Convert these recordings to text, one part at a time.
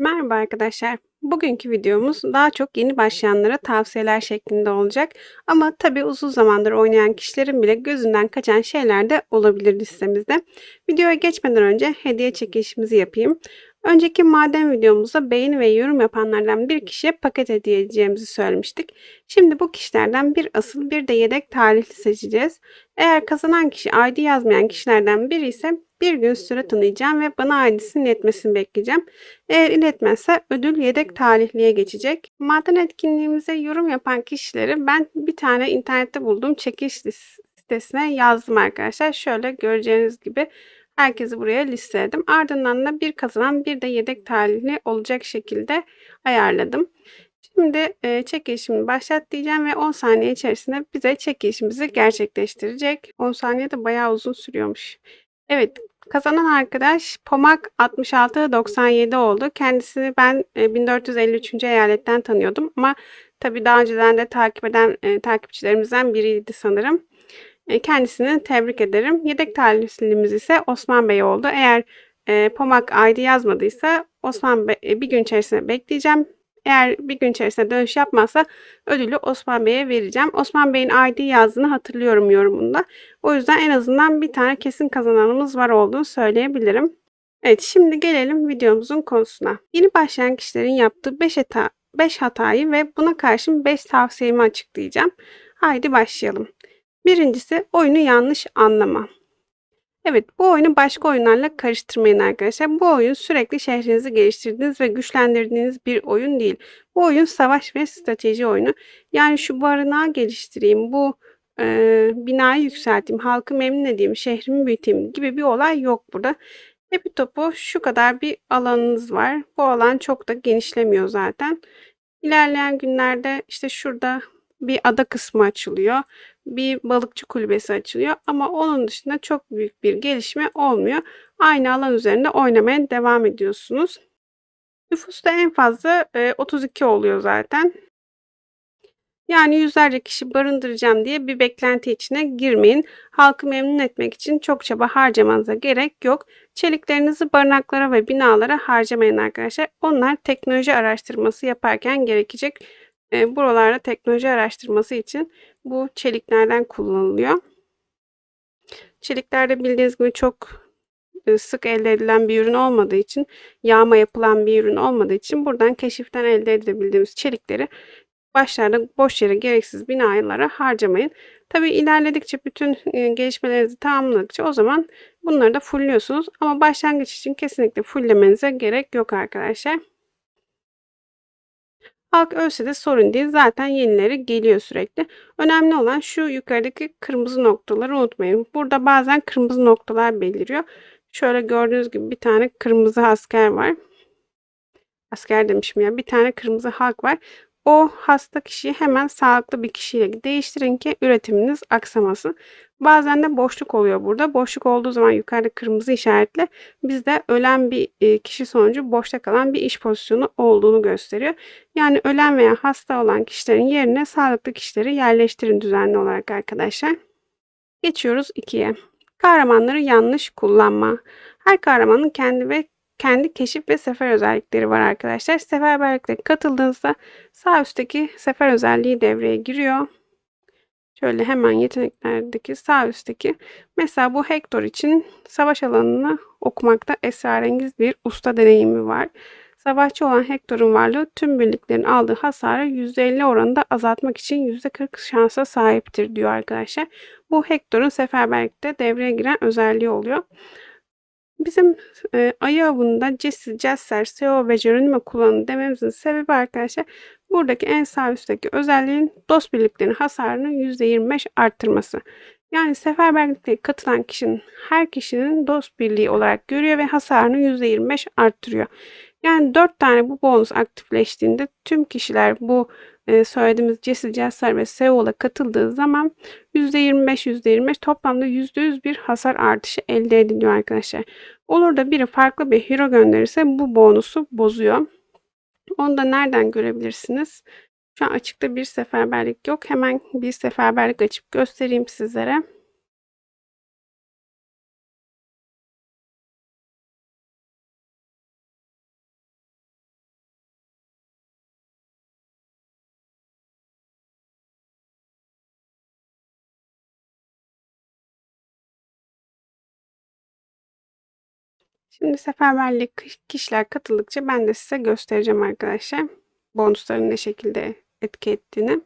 Merhaba arkadaşlar. Bugünkü videomuz daha çok yeni başlayanlara tavsiyeler şeklinde olacak. Ama tabii uzun zamandır oynayan kişilerin bile gözünden kaçan şeyler de olabilir listemizde. Videoya geçmeden önce hediye çekilişimizi yapayım. Önceki maden videomuzda beğeni ve yorum yapanlardan bir kişiye paket hediye edeceğimizi söylemiştik. Şimdi bu kişilerden bir asıl bir de yedek talihli seçeceğiz. Eğer kazanan kişi ID yazmayan kişilerden biri ise bir gün süre tanıyacağım ve bana ID'sini iletmesini bekleyeceğim. Eğer iletmezse ödül yedek talihliye geçecek. Maden etkinliğimize yorum yapan kişileri ben bir tane internette bulduğum çekiliş sitesine yazdım arkadaşlar. Şöyle göreceğiniz gibi herkesi buraya listeledim. Ardından da bir kazanan bir de yedek talihli olacak şekilde ayarladım. Şimdi e, çekilişimi başlat diyeceğim ve 10 saniye içerisinde bize çekilişimizi gerçekleştirecek. 10 saniye de bayağı uzun sürüyormuş. Evet Kazanan arkadaş Pomak 6697 oldu. Kendisini ben 1453. eyaletten tanıyordum ama tabii daha önceden de takip eden e, takipçilerimizden biriydi sanırım. E, kendisini tebrik ederim. Yedek talihlimiz ise Osman Bey oldu. Eğer e, Pomak ID yazmadıysa Osman Bey e, bir gün içerisinde bekleyeceğim. Eğer bir gün içerisinde dönüş yapmazsa ödülü Osman Bey'e vereceğim. Osman Bey'in ID yazdığını hatırlıyorum yorumunda. O yüzden en azından bir tane kesin kazananımız var olduğunu söyleyebilirim. Evet şimdi gelelim videomuzun konusuna. Yeni başlayan kişilerin yaptığı 5 hata, 5 hatayı ve buna karşın 5 tavsiyemi açıklayacağım. Haydi başlayalım. Birincisi oyunu yanlış anlama. Evet, bu oyunu başka oyunlarla karıştırmayın arkadaşlar. Bu oyun sürekli şehrinizi geliştirdiğiniz ve güçlendirdiğiniz bir oyun değil. Bu oyun savaş ve strateji oyunu. Yani şu barınağı geliştireyim, bu e, binayı yükselteyim, halkı memnun edeyim, şehrimi büyüteyim gibi bir olay yok burada. Hepi topu şu kadar bir alanınız var. Bu alan çok da genişlemiyor zaten. İlerleyen günlerde işte şurada bir ada kısmı açılıyor bir balıkçı kulübesi açılıyor ama onun dışında çok büyük bir gelişme olmuyor. Aynı alan üzerinde oynamaya devam ediyorsunuz. Nüfus da en fazla 32 oluyor zaten. Yani yüzlerce kişi barındıracağım diye bir beklenti içine girmeyin. Halkı memnun etmek için çok çaba harcamanıza gerek yok. Çeliklerinizi barınaklara ve binalara harcamayın arkadaşlar. Onlar teknoloji araştırması yaparken gerekecek. E, buralarda teknoloji araştırması için bu çeliklerden kullanılıyor. Çeliklerde bildiğiniz gibi çok e, sık elde edilen bir ürün olmadığı için, yağma yapılan bir ürün olmadığı için buradan keşiften elde edebildiğimiz çelikleri başlarda boş yere gereksiz binalara harcamayın. Tabi ilerledikçe bütün e, gelişmelerinizi tamamladıkça o zaman bunları da fullliyorsunuz. Ama başlangıç için kesinlikle fulllemenize gerek yok arkadaşlar. Halk ölse de sorun değil. Zaten yenileri geliyor sürekli. Önemli olan şu yukarıdaki kırmızı noktaları unutmayın. Burada bazen kırmızı noktalar beliriyor. Şöyle gördüğünüz gibi bir tane kırmızı asker var. Asker demişim ya. Bir tane kırmızı halk var. O hasta kişiyi hemen sağlıklı bir kişiyle değiştirin ki üretiminiz aksamasın. Bazen de boşluk oluyor burada. Boşluk olduğu zaman yukarıda kırmızı işaretle bizde ölen bir e, kişi sonucu boşta kalan bir iş pozisyonu olduğunu gösteriyor. Yani ölen veya hasta olan kişilerin yerine sağlıklı kişileri yerleştirin düzenli olarak arkadaşlar. Geçiyoruz 2'ye. Kahramanları yanlış kullanma. Her kahramanın kendi ve kendi keşif ve sefer özellikleri var arkadaşlar. Seferberlikle katıldığınızda sağ üstteki sefer özelliği devreye giriyor. Şöyle hemen yeteneklerdeki sağ üstteki mesela bu Hector için savaş alanını okumakta esrarengiz bir usta deneyimi var. Savaşçı olan Hector'un varlığı tüm birliklerin aldığı hasarı %50 oranında azaltmak için %40 şansa sahiptir diyor arkadaşlar. Bu Hector'un seferberlikte devreye giren özelliği oluyor. Bizim e, ayı avında Jesse, Jesser, Seo ve Geronimo kullanın dememizin sebebi arkadaşlar buradaki en sağ üstteki özelliğin dost birliklerin hasarını %25 arttırması. Yani seferberlikte katılan kişinin her kişinin dost birliği olarak görüyor ve hasarını %25 arttırıyor. Yani 4 tane bu bonus aktifleştiğinde tüm kişiler bu e, söylediğimiz Jesse Jasser ve Seoul'a katıldığı zaman %25 %25 toplamda %100 bir hasar artışı elde ediliyor arkadaşlar. Olur da biri farklı bir hero gönderirse bu bonusu bozuyor. Onu da nereden görebilirsiniz? Şu an açıkta bir seferberlik yok. Hemen bir seferberlik açıp göstereyim sizlere. Şimdi seferberlik kişiler katıldıkça ben de size göstereceğim arkadaşlar. Bonusların ne şekilde etki ettiğini.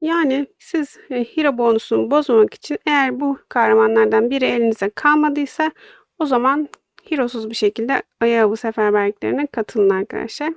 Yani siz e, hero bonusunu bozmamak için eğer bu kahramanlardan biri elinize kalmadıysa o zaman hirosuz bir şekilde ayağı bu seferberliklerine katılın arkadaşlar.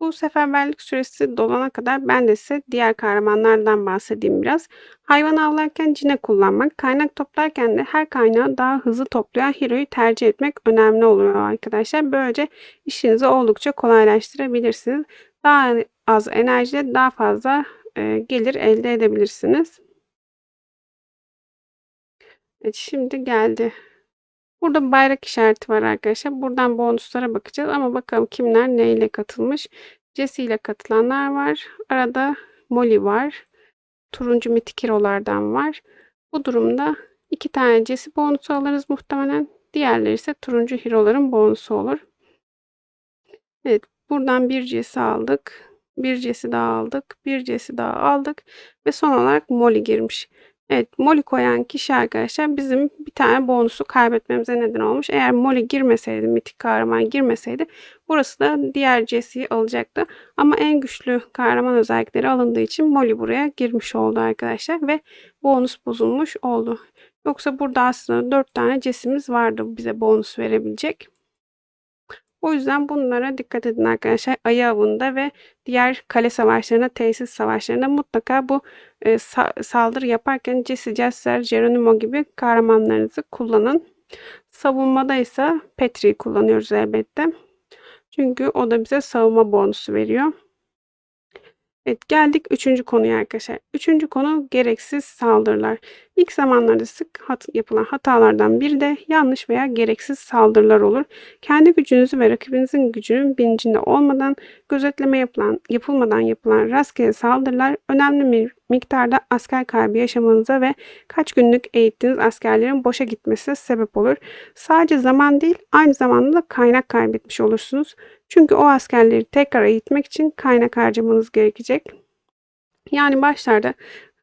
Bu seferberlik süresi dolana kadar ben de size diğer kahramanlardan bahsedeyim biraz. Hayvan avlarken cine kullanmak, kaynak toplarken de her kaynağı daha hızlı toplayan hero'yu tercih etmek önemli oluyor arkadaşlar. Böylece işinizi oldukça kolaylaştırabilirsiniz. Daha az enerjiyle daha fazla e, gelir elde edebilirsiniz. Evet şimdi geldi. Burada bayrak işareti var arkadaşlar. Buradan bonuslara bakacağız ama bakalım kimler neyle katılmış. Jesse ile katılanlar var. Arada Molly var. Turuncu mitik hero'lardan var. Bu durumda iki tane Jesse bonusu alırız muhtemelen. Diğerleri ise turuncu hero'ların bonusu olur. Evet buradan bir Jesse aldık. Bir Jesse daha aldık. Bir Jesse daha aldık. Ve son olarak Molly girmiş. Evet, Molly koyan kişi arkadaşlar bizim bir tane bonusu kaybetmemize neden olmuş. Eğer Molly girmeseydi, mitik kahraman girmeseydi burası da diğer Jesse'yi alacaktı. Ama en güçlü kahraman özellikleri alındığı için Molly buraya girmiş oldu arkadaşlar ve bonus bozulmuş oldu. Yoksa burada aslında 4 tane Jesse'miz vardı bize bonus verebilecek. O yüzden bunlara dikkat edin arkadaşlar. Ayı avında ve diğer kale savaşlarında, tesis savaşlarında mutlaka bu e, sa saldırı yaparken Jesse Jasper, Geronimo gibi kahramanlarınızı kullanın. Savunmada ise Petri'yi kullanıyoruz elbette. Çünkü o da bize savunma bonusu veriyor. Evet geldik üçüncü konuya arkadaşlar. Üçüncü konu gereksiz saldırılar. İlk zamanlarda sık hat yapılan hatalardan biri de yanlış veya gereksiz saldırılar olur. Kendi gücünüzü ve rakibinizin gücünün bilincinde olmadan gözetleme yapılan, yapılmadan yapılan rastgele saldırılar önemli bir miktarda asker kaybı yaşamanıza ve kaç günlük eğittiğiniz askerlerin boşa gitmesi sebep olur. Sadece zaman değil aynı zamanda da kaynak kaybetmiş olursunuz. Çünkü o askerleri tekrar eğitmek için kaynak harcamanız gerekecek. Yani başlarda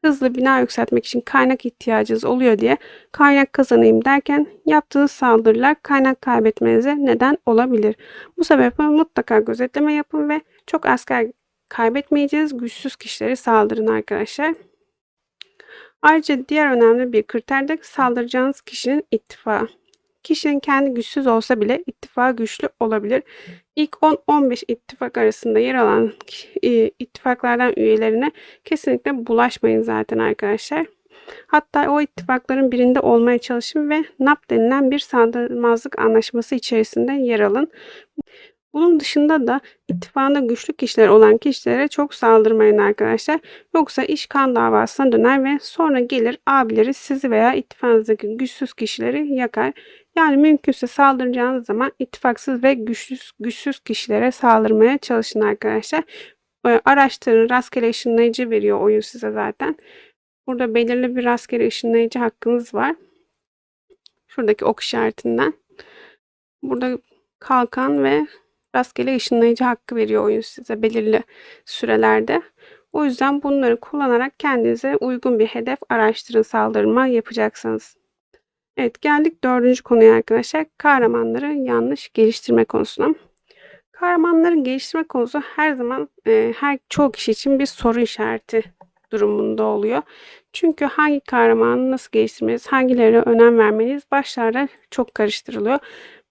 hızlı bina yükseltmek için kaynak ihtiyacınız oluyor diye kaynak kazanayım derken yaptığınız saldırılar kaynak kaybetmenize neden olabilir. Bu sebeple mutlaka gözetleme yapın ve çok asker kaybetmeyeceğiz güçsüz kişileri saldırın arkadaşlar. Ayrıca diğer önemli bir kriter de saldıracağınız kişinin ittifakı. Kişinin kendi güçsüz olsa bile ittifak güçlü olabilir. İlk 10-15 ittifak arasında yer alan e, ittifaklardan üyelerine kesinlikle bulaşmayın zaten arkadaşlar. Hatta o ittifakların birinde olmaya çalışın ve NAP denilen bir saldırmazlık anlaşması içerisinde yer alın. Bunun dışında da ittifakında güçlü kişiler olan kişilere çok saldırmayın arkadaşlar. Yoksa iş kan davasına döner ve sonra gelir abileri sizi veya ittifakınızdaki güçsüz kişileri yakar. Yani mümkünse saldıracağınız zaman ittifaksız ve güçsüz, güçsüz kişilere saldırmaya çalışın arkadaşlar. Ee, araştırın rastgele ışınlayıcı veriyor oyun size zaten. Burada belirli bir rastgele ışınlayıcı hakkınız var. Şuradaki ok işaretinden. Burada kalkan ve rastgele ışınlayıcı hakkı veriyor oyun size belirli sürelerde. O yüzden bunları kullanarak kendinize uygun bir hedef araştırın saldırma yapacaksınız. Evet geldik dördüncü konuya arkadaşlar. Kahramanları yanlış geliştirme konusuna. Kahramanları geliştirme konusu her zaman e, her çoğu kişi için bir soru işareti durumunda oluyor. Çünkü hangi kahramanı nasıl geliştirmeliyiz, hangilerine önem vermeliyiz başlarda çok karıştırılıyor.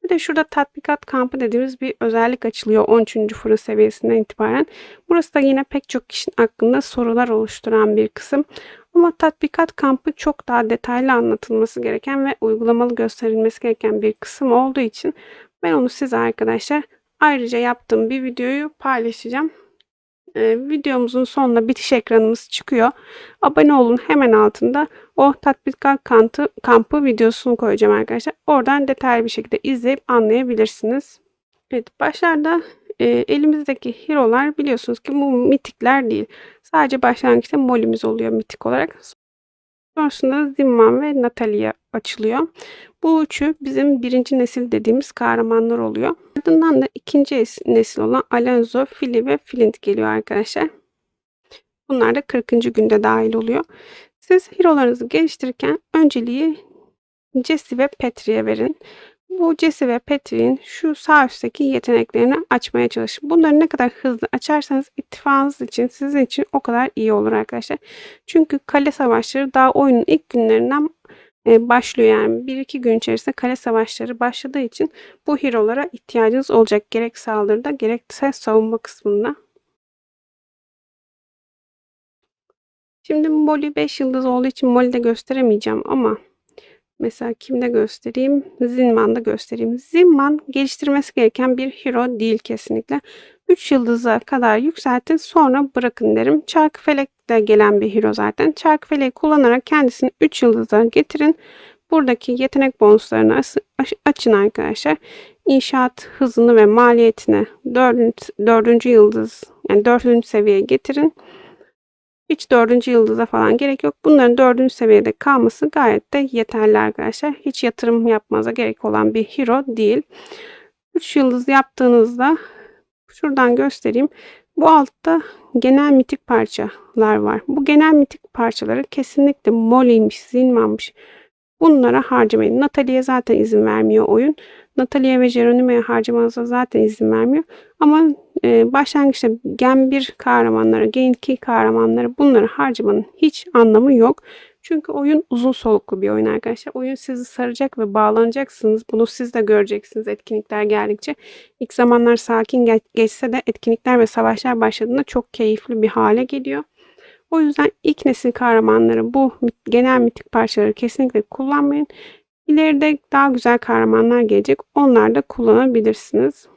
Bir de şurada tatbikat kampı dediğimiz bir özellik açılıyor 13. fırın seviyesinden itibaren. Burası da yine pek çok kişinin hakkında sorular oluşturan bir kısım. Ama tatbikat kampı çok daha detaylı anlatılması gereken ve uygulamalı gösterilmesi gereken bir kısım olduğu için ben onu size arkadaşlar ayrıca yaptığım bir videoyu paylaşacağım. Ee, videomuzun sonunda bitiş ekranımız çıkıyor. Abone olun hemen altında o tatbikat kampı, kampı videosunu koyacağım arkadaşlar. Oradan detaylı bir şekilde izleyip anlayabilirsiniz. Evet başlarda e, elimizdeki hero'lar biliyorsunuz ki bu mitikler değil. Sadece başlangıçta molimiz oluyor mitik olarak. Sonrasında Zimman ve Natalia açılıyor. Bu üçü bizim birinci nesil dediğimiz kahramanlar oluyor. Ardından da ikinci es- nesil olan Alonso, Philly ve Flint geliyor arkadaşlar. Bunlar da 40. günde dahil oluyor. Siz hero'larınızı geliştirirken önceliği Jesse ve Petri'ye verin. Bu Jesse ve Petri'nin şu sağ üstteki yeteneklerini açmaya çalışın. Bunları ne kadar hızlı açarsanız ittifakınız için sizin için o kadar iyi olur arkadaşlar. Çünkü kale savaşları daha oyunun ilk günlerinden e, başlıyor yani. Bir iki gün içerisinde kale savaşları başladığı için bu hero'lara ihtiyacınız olacak. Gerek saldırıda gerekse savunma kısmında. Şimdi Molly 5 yıldız olduğu için Molly'de gösteremeyeceğim ama mesela kimde göstereyim? Zinman'da göstereyim. Zinman geliştirmesi gereken bir hero değil kesinlikle. 3 yıldıza kadar yükseltin sonra bırakın derim. Çarkıfelek de gelen bir hero zaten. Çarkıfeleği kullanarak kendisini 3 yıldıza getirin. Buradaki yetenek bonuslarını açın arkadaşlar. İnşaat hızını ve maliyetini 4. 4. yıldız yani 4. seviyeye getirin. Hiç dördüncü yıldıza falan gerek yok. Bunların dördüncü seviyede kalması gayet de yeterli arkadaşlar. Hiç yatırım yapmanıza gerek olan bir hero değil. 3 yıldız yaptığınızda şuradan göstereyim. Bu altta genel mitik parçalar var. Bu genel mitik parçaları kesinlikle Molly'miş, Zinman'mış. Bunlara harcamayın. Natalie'ye zaten izin vermiyor oyun. Natalia ve Geronimo'ya harcamanıza zaten izin vermiyor. Ama e, başlangıçta Gen 1 kahramanları, Gen 2 kahramanları bunları harcamanın hiç anlamı yok. Çünkü oyun uzun soluklu bir oyun arkadaşlar. Oyun sizi saracak ve bağlanacaksınız. Bunu siz de göreceksiniz etkinlikler geldikçe. İlk zamanlar sakin geçse de etkinlikler ve savaşlar başladığında çok keyifli bir hale geliyor. O yüzden ilk nesil kahramanları bu genel mitik parçaları kesinlikle kullanmayın. İleride daha güzel kahramanlar gelecek. Onlar da kullanabilirsiniz.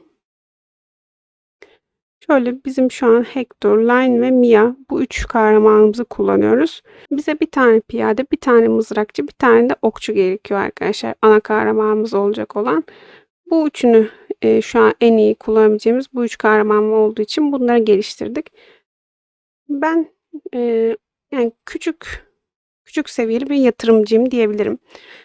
Şöyle bizim şu an Hector, Line ve Mia bu üç kahramanımızı kullanıyoruz. Bize bir tane piyade, bir tane mızrakçı, bir tane de okçu gerekiyor arkadaşlar. Ana kahramanımız olacak olan. Bu üçünü e, şu an en iyi kullanabileceğimiz bu üç kahraman olduğu için bunları geliştirdik. Ben e, yani küçük küçük seviyeli bir yatırımcıyım diyebilirim.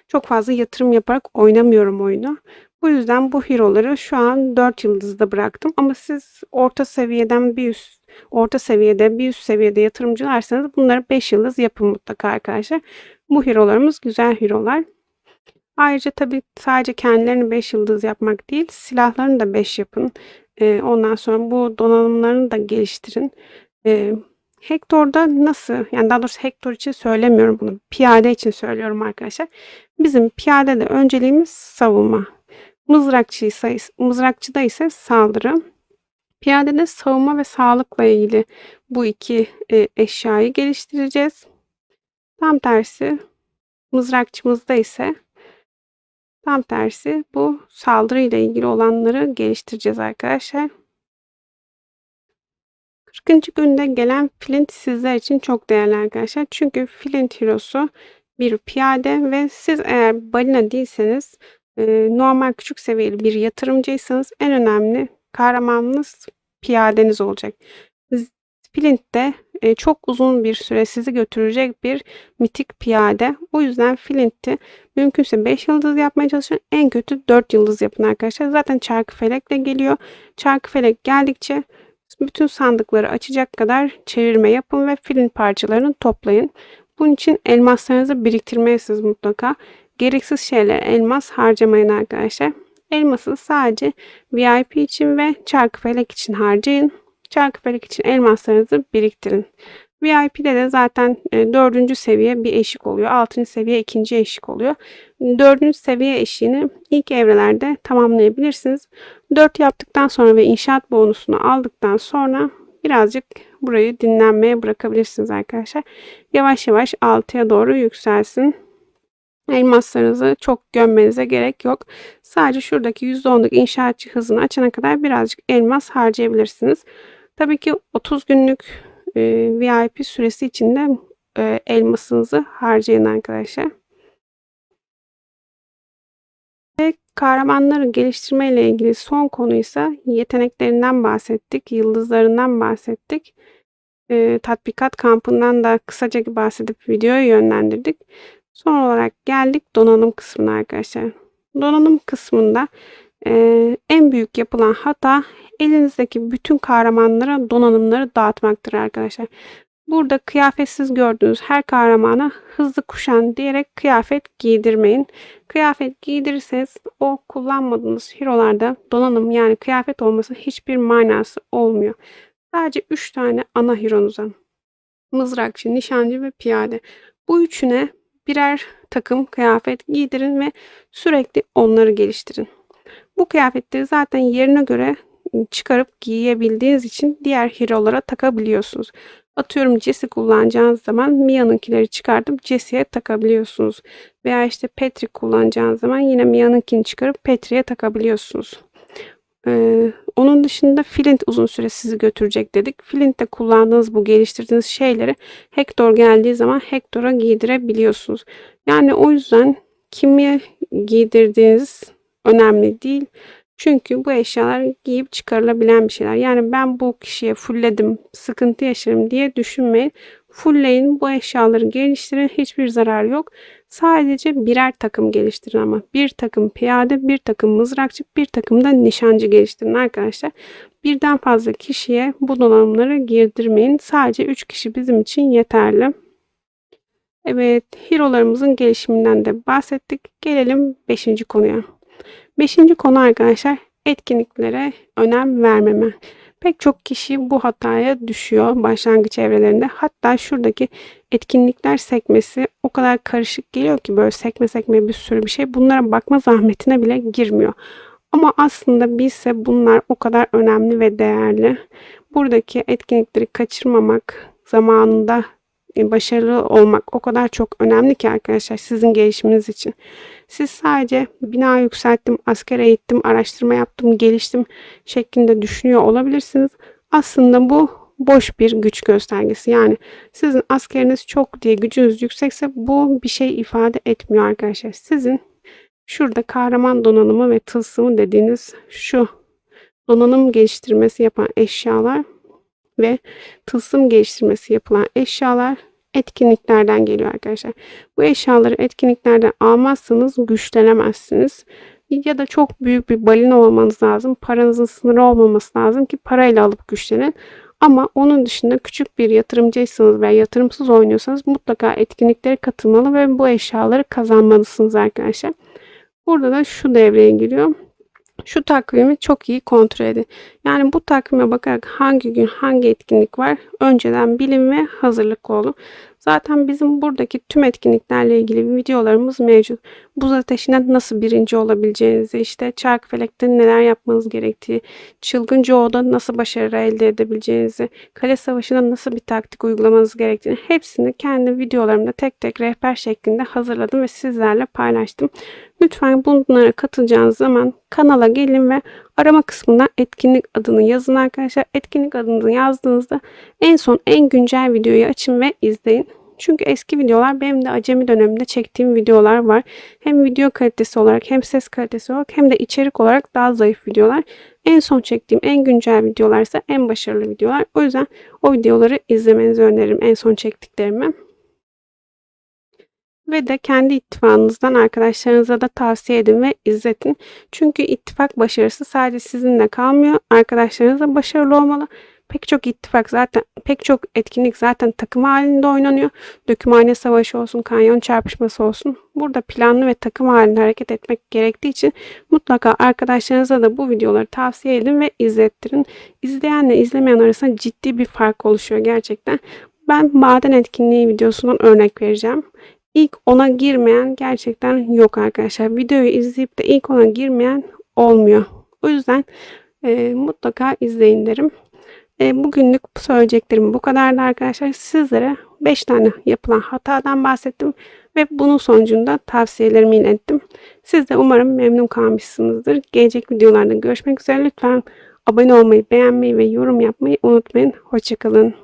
Çok fazla yatırım yaparak oynamıyorum oyunu. Bu yüzden bu hero'ları şu an 4 yıldızda bıraktım. Ama siz orta seviyeden bir üst, orta seviyede bir üst seviyede yatırımcılarsanız bunları 5 yıldız yapın mutlaka arkadaşlar. Bu hero'larımız güzel hero'lar. Ayrıca tabii sadece kendilerini 5 yıldız yapmak değil, silahlarını da 5 yapın. Ee, ondan sonra bu donanımlarını da geliştirin. Hector'da nasıl, yani daha doğrusu Hector için söylemiyorum bunu. Piyade için söylüyorum arkadaşlar. Bizim piyade de önceliğimiz savunma. Mızrakçı ise, mızrakçıda ise saldırı. Piyadede savunma ve sağlıkla ilgili bu iki e, eşyayı geliştireceğiz. Tam tersi mızrakçımızda ise tam tersi bu saldırı ile ilgili olanları geliştireceğiz arkadaşlar. 40. günde gelen Flint sizler için çok değerli arkadaşlar. Çünkü Flint Hero'su bir piyade ve siz eğer balina değilseniz normal küçük seviyeli bir yatırımcıysanız en önemli kahramanınız piyadeniz olacak. Flint de çok uzun bir süre sizi götürecek bir mitik piyade. O yüzden Flint'i mümkünse 5 yıldız yapmaya çalışın. En kötü 4 yıldız yapın arkadaşlar. Zaten çarkı felekle geliyor. Çarkı felek geldikçe bütün sandıkları açacak kadar çevirme yapın ve Flint parçalarını toplayın. Bunun için elmaslarınızı biriktirmelisiniz mutlaka. Gereksiz şeyler elmas harcamayın arkadaşlar. Elması sadece VIP için ve çarkıfelek için harcayın. Çarkıfelek için elmaslarınızı biriktirin. VIP'de de zaten e, dördüncü seviye bir eşik oluyor. Altıncı seviye ikinci eşik oluyor. Dördüncü seviye eşiğini ilk evrelerde tamamlayabilirsiniz. Dört yaptıktan sonra ve inşaat bonusunu aldıktan sonra birazcık burayı dinlenmeye bırakabilirsiniz arkadaşlar. Yavaş yavaş 6'ya doğru yükselsin. Elmaslarınızı çok gömmenize gerek yok. Sadece şuradaki %10'luk inşaatçı hızını açana kadar birazcık elmas harcayabilirsiniz. Tabii ki 30 günlük e, VIP süresi içinde e, elmasınızı harcayın arkadaşlar. Ve kahramanları geliştirme ile ilgili son konu ise yeteneklerinden bahsettik, yıldızlarından bahsettik. e, tatbikat kampından da kısaca bahsedip videoyu yönlendirdik. Son olarak geldik donanım kısmına arkadaşlar. Donanım kısmında e, en büyük yapılan hata elinizdeki bütün kahramanlara donanımları dağıtmaktır arkadaşlar. Burada kıyafetsiz gördüğünüz her kahramana hızlı kuşan diyerek kıyafet giydirmeyin. Kıyafet giydirirseniz o kullanmadığınız hero'larda donanım yani kıyafet olması hiçbir manası olmuyor. Sadece 3 tane ana hero'nuza mızrakçı, nişancı ve piyade. Bu üçüne birer takım kıyafet giydirin ve sürekli onları geliştirin. Bu kıyafetleri zaten yerine göre çıkarıp giyebildiğiniz için diğer hero'lara takabiliyorsunuz. Atıyorum Jesse kullanacağınız zaman Mia'nınkileri çıkartıp Jesse'ye takabiliyorsunuz. Veya işte Patrick kullanacağınız zaman yine Mia'nınkini çıkarıp Patrick'e takabiliyorsunuz. Ee, onun dışında Flint uzun süre sizi götürecek dedik. Flint'te kullandığınız bu geliştirdiğiniz şeyleri Hector geldiği zaman Hector'a giydirebiliyorsunuz. Yani o yüzden kimi giydirdiğiniz önemli değil. Çünkü bu eşyalar giyip çıkarılabilen bir şeyler. Yani ben bu kişiye fullledim, sıkıntı yaşarım diye düşünmeyin. Fullleyin, bu eşyaları geliştirin. Hiçbir zarar yok. Sadece birer takım geliştirin ama. Bir takım piyade, bir takım mızrakçı, bir takım da nişancı geliştirin arkadaşlar. Birden fazla kişiye bu donanımları girdirmeyin. Sadece 3 kişi bizim için yeterli. Evet, hero'larımızın gelişiminden de bahsettik. Gelelim 5. konuya. Beşinci konu arkadaşlar etkinliklere önem vermeme. Pek çok kişi bu hataya düşüyor başlangıç evrelerinde. Hatta şuradaki etkinlikler sekmesi o kadar karışık geliyor ki böyle sekme sekme bir sürü bir şey. Bunlara bakma zahmetine bile girmiyor. Ama aslında bilse bunlar o kadar önemli ve değerli. Buradaki etkinlikleri kaçırmamak, zamanında başarılı olmak o kadar çok önemli ki arkadaşlar sizin gelişiminiz için. Siz sadece bina yükselttim, asker eğittim, araştırma yaptım, geliştim şeklinde düşünüyor olabilirsiniz. Aslında bu boş bir güç göstergesi. Yani sizin askeriniz çok diye gücünüz yüksekse bu bir şey ifade etmiyor arkadaşlar. Sizin şurada kahraman donanımı ve tılsımı dediğiniz şu donanım geliştirmesi yapan eşyalar ve tılsım geliştirmesi yapılan eşyalar etkinliklerden geliyor arkadaşlar. Bu eşyaları etkinliklerden almazsanız güçlenemezsiniz. Ya da çok büyük bir balina olmanız lazım. Paranızın sınırı olmaması lazım ki parayla alıp güçlenin. Ama onun dışında küçük bir yatırımcıysanız veya yatırımsız oynuyorsanız mutlaka etkinliklere katılmalı ve bu eşyaları kazanmalısınız arkadaşlar. Burada da şu devreye giriyor. Şu takvimi çok iyi kontrol edin. Yani bu takvime bakarak hangi gün hangi etkinlik var önceden bilin ve hazırlıklı olun. Zaten bizim buradaki tüm etkinliklerle ilgili videolarımız mevcut. Buz ateşine nasıl birinci olabileceğinizi, işte çark felekte neler yapmanız gerektiği, çılgın Joe'da nasıl başarı elde edebileceğinizi, kale savaşında nasıl bir taktik uygulamanız gerektiğini hepsini kendi videolarımda tek tek rehber şeklinde hazırladım ve sizlerle paylaştım. Lütfen bunlara katılacağınız zaman kanala gelin ve arama kısmından etkinlik adını yazın arkadaşlar. Etkinlik adını yazdığınızda en son en güncel videoyu açın ve izleyin. Çünkü eski videolar benim de acemi döneminde çektiğim videolar var. Hem video kalitesi olarak hem ses kalitesi olarak hem de içerik olarak daha zayıf videolar. En son çektiğim en güncel videolar ise en başarılı videolar. O yüzden o videoları izlemenizi öneririm en son çektiklerimi ve de kendi ittifakınızdan arkadaşlarınıza da tavsiye edin ve izletin. Çünkü ittifak başarısı sadece sizinle kalmıyor. Arkadaşlarınız da başarılı olmalı. Pek çok ittifak zaten, pek çok etkinlik zaten takım halinde oynanıyor. Dökümhane savaşı olsun, kanyon çarpışması olsun. Burada planlı ve takım halinde hareket etmek gerektiği için mutlaka arkadaşlarınıza da bu videoları tavsiye edin ve izlettirin. İzleyenle izlemeyen arasında ciddi bir fark oluşuyor gerçekten. Ben maden etkinliği videosundan örnek vereceğim ilk ona girmeyen gerçekten yok arkadaşlar. Videoyu izleyip de ilk ona girmeyen olmuyor. O yüzden e, mutlaka izleyin derim. E, bugünlük söyleyeceklerim bu kadardı arkadaşlar. Sizlere 5 tane yapılan hatadan bahsettim ve bunun sonucunda tavsiyelerimi ilettim. Siz de umarım memnun kalmışsınızdır. Gelecek videolarda görüşmek üzere. Lütfen abone olmayı, beğenmeyi ve yorum yapmayı unutmayın. Hoşçakalın.